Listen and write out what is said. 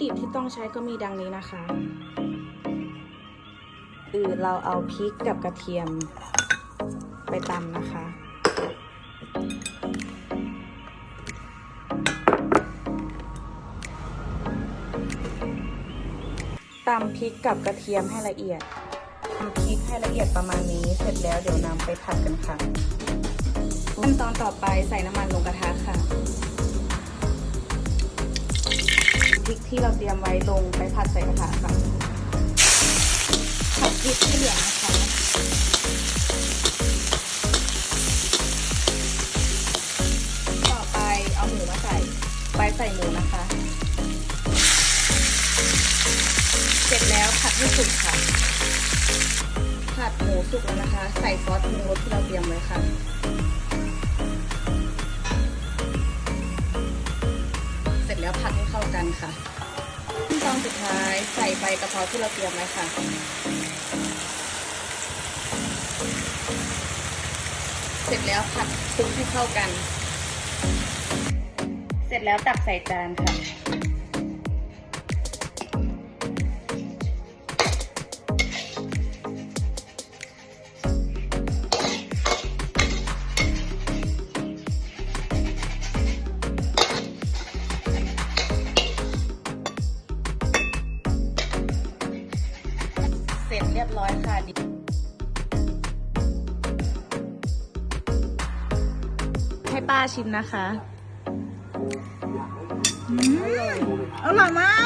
ดิบที่ต้องใช้ก็มีดังนี้นะคะอือเราเอาพริกกับกระเทียมไปตำนะคะ ตำพริกกับกระเทียมให้ละเอียดตำพริกให้ละเอียดประมาณนี้ เสร็จแล้วเดี๋ยวนำไปผัดกันค่ะ ขั้นตอนต่อไปใส่น้ำมันลงกระทะค่ะ พริกที่เราเตรียมไว้ลงไปผัดใส่กระทะค่ะผัดพริกให้เหลืองนะคะต่อไปเอาหมูมาใส่ไปใส่หมูนะคะ เสร็จแล้วผัดให้สุกค่ะผัดหมูสุกแล้วนะคะ ใส่ซอสปรุงรสที่เราเตรียมไว้ค่ะ แล้วผัดให้เข้ากันค่ะขั้นตอนสุดท้ายใส่ใบกะเพราที่เราเตรียมไว้ค่ะ เสร็จแล้วผัดคลุกให้เข้ากัน เสร็จแล้วตักใส่จานค่ะ ร็จเรียบร้อยค่ะให้ป้าชิมนะคะ อร่อยมาก